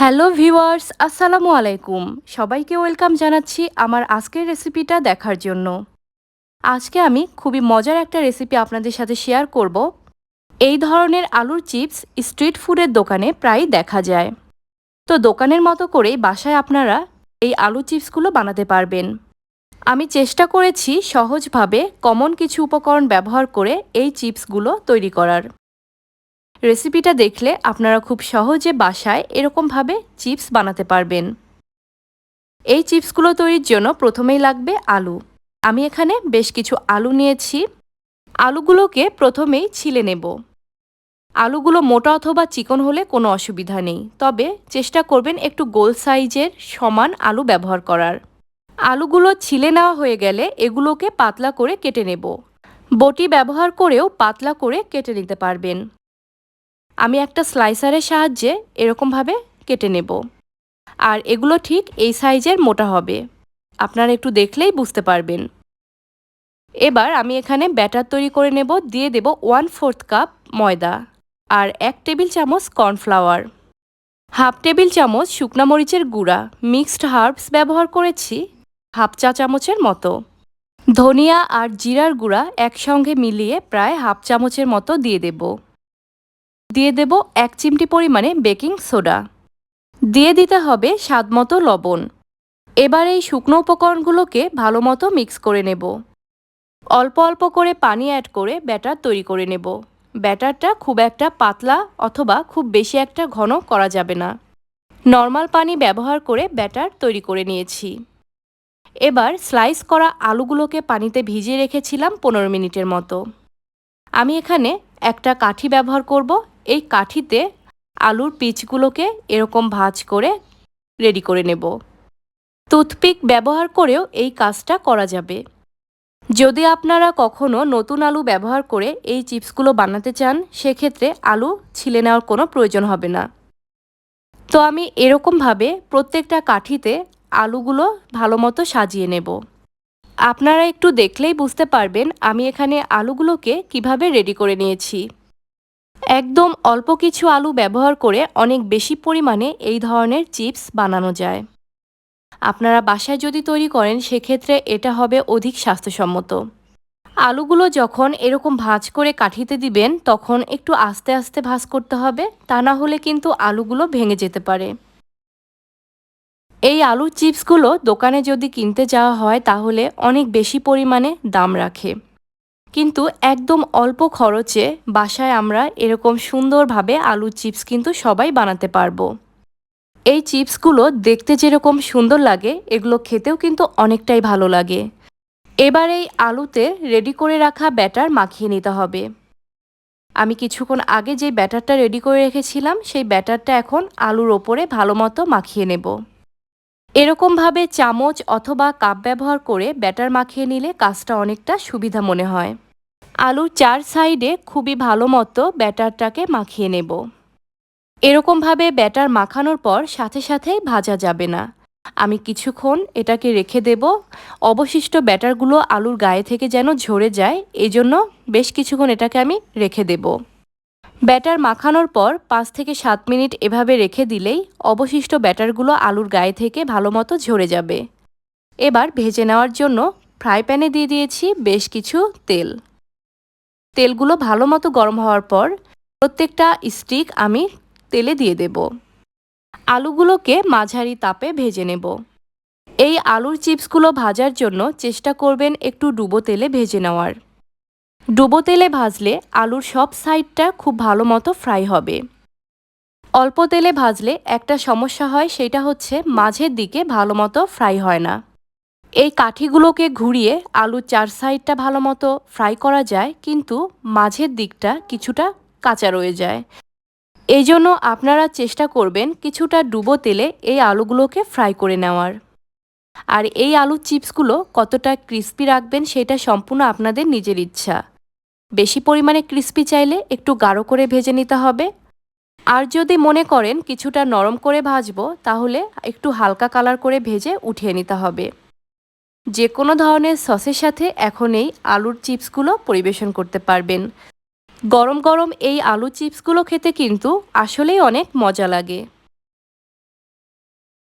Hello viewers, আসসালামু আলাইকুম। সবাইকে ওয়েলকাম জানাচ্ছি আমার আজকের রেসিপিটা দেখার জন্য। আজকে আমি খুবই মজার একটা রেসিপি আপনাদের সাথে শেয়ার করব। এই ধরনের আলুর চিপস স্ট্রিট ফুডের দোকানে প্রায় দেখা যায়। তো দোকানের মতো করেই বাসায় আপনারা এই আলু চিপসগুলো বানাতে পারবেন। আমি চেষ্টা করেছি সহজভাবে কমন কিছু উপকরণ ব্যবহার করে এই চিপসগুলো তৈরি করার। রেসিপিটা দেখলে আপনারা খুব সহজে বাসায় এরকমভাবে চিপস বানাতে পারবেন। এই চিপসগুলো তৈরির জন্য প্রথমেই লাগবে আলু। আমি এখানে বেশ কিছু আলু নিয়েছি। আলুগুলোকে প্রথমেই ছিলে নেব। আলুগুলো মোটা অথবা চিকন হলে কোনো অসুবিধা নেই, তবে চেষ্টা করবেন একটু গোল সাইজের সমান আলু ব্যবহার করার। আলুগুলো ছিলে নেওয়া হয়ে গেলে এগুলোকে পাতলা করে কেটে নেব। বটি ব্যবহার করেও পাতলা করে কেটে নিতে পারবেন। আমি একটা স্লাইসারের সাহায্যে এরকমভাবে কেটে নেব। আর এগুলো ঠিক এই সাইজের মোটা হবে। আপনারা একটু দেখলেই বুঝতে পারবেন। এবার আমি এখানে ব্যাটার তৈরি করে নেব, দিয়ে দেব ওয়ান ফোর্থ কাপ ময়দা আর এক টেবিল চামচ কর্নফ্লাওয়ার। হাফ টেবিল চামচ শুকনা মরিচের গুঁড়া, মিক্সড হার্বস ব্যবহার করেছি হাফ চা চামচের মতো। ধনিয়া আর জিরার গুঁড়া একসঙ্গে মিলিয়ে প্রায় হাফ চামচের মতো দিয়ে দেবো। দিয়ে দেব এক চিমটি পরিমাণে বেকিং সোডা। দিয়ে দিতে হবে স্বাদমতো লবণ। এবার এই শুকনো উপকরণগুলোকে ভালো মতো মিক্স করে নেব। অল্প অল্প করে পানি অ্যাড করে ব্যাটার তৈরি করে নেব। ব্যাটারটা খুব একটা পাতলা অথবা খুব বেশি একটা ঘন করা যাবে না। নর্মাল পানি ব্যবহার করে ব্যাটার তৈরি করে নিয়েছি। এবার স্লাইস করা আলুগুলোকে পানিতে ভিজিয়ে রেখেছিলাম পনেরো মিনিটের মতো। আমি এখানে একটা কাঠি ব্যবহার করব এই কাঠিতে আলুর পিচগুলোকে এরকম ভাজ করে রেডি করে নেব। টুথপিক ব্যবহার করেও এই কাজটা করা যাবে। যদি আপনারা কখনও নতুন আলু ব্যবহার করে এই চিপসগুলো বানাতে চান, সেক্ষেত্রে আলু ছিলে নেওয়ার কোনো প্রয়োজন হবে না। তো আমি এরকমভাবে প্রত্যেকটা কাঠিতে আলুগুলো ভালো মতো সাজিয়ে নেব। আপনারা একটু দেখলেই বুঝতে পারবেন আমি এখানে আলুগুলোকে কীভাবে রেডি করে নিয়েছি। একদম অল্প কিছু আলু ব্যবহার করে অনেক বেশি পরিমাণে এই ধরনের চিপস বানানো যায়। আপনারা বাসায় যদি তৈরি করেন, সেক্ষেত্রে এটা হবে অধিক স্বাস্থ্যসম্মত। আলুগুলো যখন এরকম ভাজ করে কাঠিতে দিবেন, তখন একটু আস্তে আস্তে ভাজ করতে হবে, তা না হলে কিন্তু আলুগুলো ভেঙে যেতে পারে। এই আলুর চিপসগুলো দোকানে যদি কিনতে যাওয়া হয়, তাহলে অনেক বেশি পরিমাণে দাম রাখে। কিন্তু একদম অল্প খরচে বাসায় আমরা এরকম সুন্দরভাবে আলুর চিপস কিন্তু সবাই বানাতে পারব। এই চিপসগুলো দেখতে যেরকম সুন্দর লাগে, এগুলো খেতেও কিন্তু অনেকটাই ভালো লাগে। এবার এই আলুতে রেডি করে রাখা ব্যাটার মাখিয়ে নিতে হবে। আমি কিছুক্ষণ আগে যে ব্যাটারটা রেডি করে রেখেছিলাম, সেই ব্যাটারটা এখন আলুর ওপরে ভালো মতো মাখিয়ে নেব। এরকমভাবে চামচ অথবা কাপ ব্যবহার করে ব্যাটার মাখিয়ে নিলে কাজটা অনেকটা সুবিধা মনে হয়। আলুর চার সাইডে খুবই ভালো মতো ব্যাটারটাকে মাখিয়ে নেব। এরকমভাবে ব্যাটার মাখানোর পর সাথে সাথেই ভাজা যাবে না। আমি কিছুক্ষণ এটাকে রেখে দেব। অবশিষ্ট ব্যাটারগুলো আলুর গায়ে থেকে যেন ঝরে যায় এই জন্য বেশ কিছুক্ষণ এটাকে আমি রেখে দেবো। ব্যাটার মাখানোর পর পাঁচ থেকে সাত মিনিট এভাবে রেখে দিলেই অবশিষ্ট ব্যাটারগুলো আলুর গায়ে থেকে ভালো মতো ঝরে যাবে। এবার ভেজে নেওয়ার জন্য ফ্রাই প্যানে দিয়ে দিয়েছি বেশ কিছু তেল। তেলগুলো ভালো মতো গরম হওয়ার পর প্রত্যেকটা স্টিক আমি তেলে দিয়ে দেব। আলুগুলোকে মাঝারি তাপে ভেজে নেব। এই আলুর চিপসগুলো ভাজার জন্য চেষ্টা করবেন একটু ডুবো তেলে ভেজে নেওয়ার। ডুবো তেলে ভাজলে আলুর সব সাইডটা খুব ভালো মতো ফ্রাই হবে। অল্প তেলে ভাজলে একটা সমস্যা হয়, সেটা হচ্ছে মাঝের দিকে ভালো মতো ফ্রাই হয় না। এই কাঠিগুলোকে ঘুরিয়ে আলুর চার সাইডটা ভালো মতো ফ্রাই করা যায়, কিন্তু মাঝের দিকটা কিছুটা কাঁচা রয়ে যায়। এই জন্য আপনারা চেষ্টা করবেন কিছুটা ডুবো তেলে এই আলুগুলোকে ফ্রাই করে নেওয়ার। আর এই আলুর চিপসগুলো কতটা ক্রিস্পি রাখবেন, সেটা সম্পূর্ণ আপনাদের নিজের ইচ্ছা। বেশি পরিমাণে ক্রিস্পি চাইলে একটু গাঢ় করে ভেজে নিতে হবে। আর যদি মনে করেন কিছুটা নরম করে ভাজবো, তাহলে একটু হালকা কালার করে ভেজে উঠিয়ে নিতে হবে। যে কোনো ধরনের সসের সাথে এখন এই আলুর চিপসগুলো পরিবেশন করতে পারবেন। গরম গরম এই আলু চিপসগুলো খেতে কিন্তু আসলেই অনেক মজা লাগে।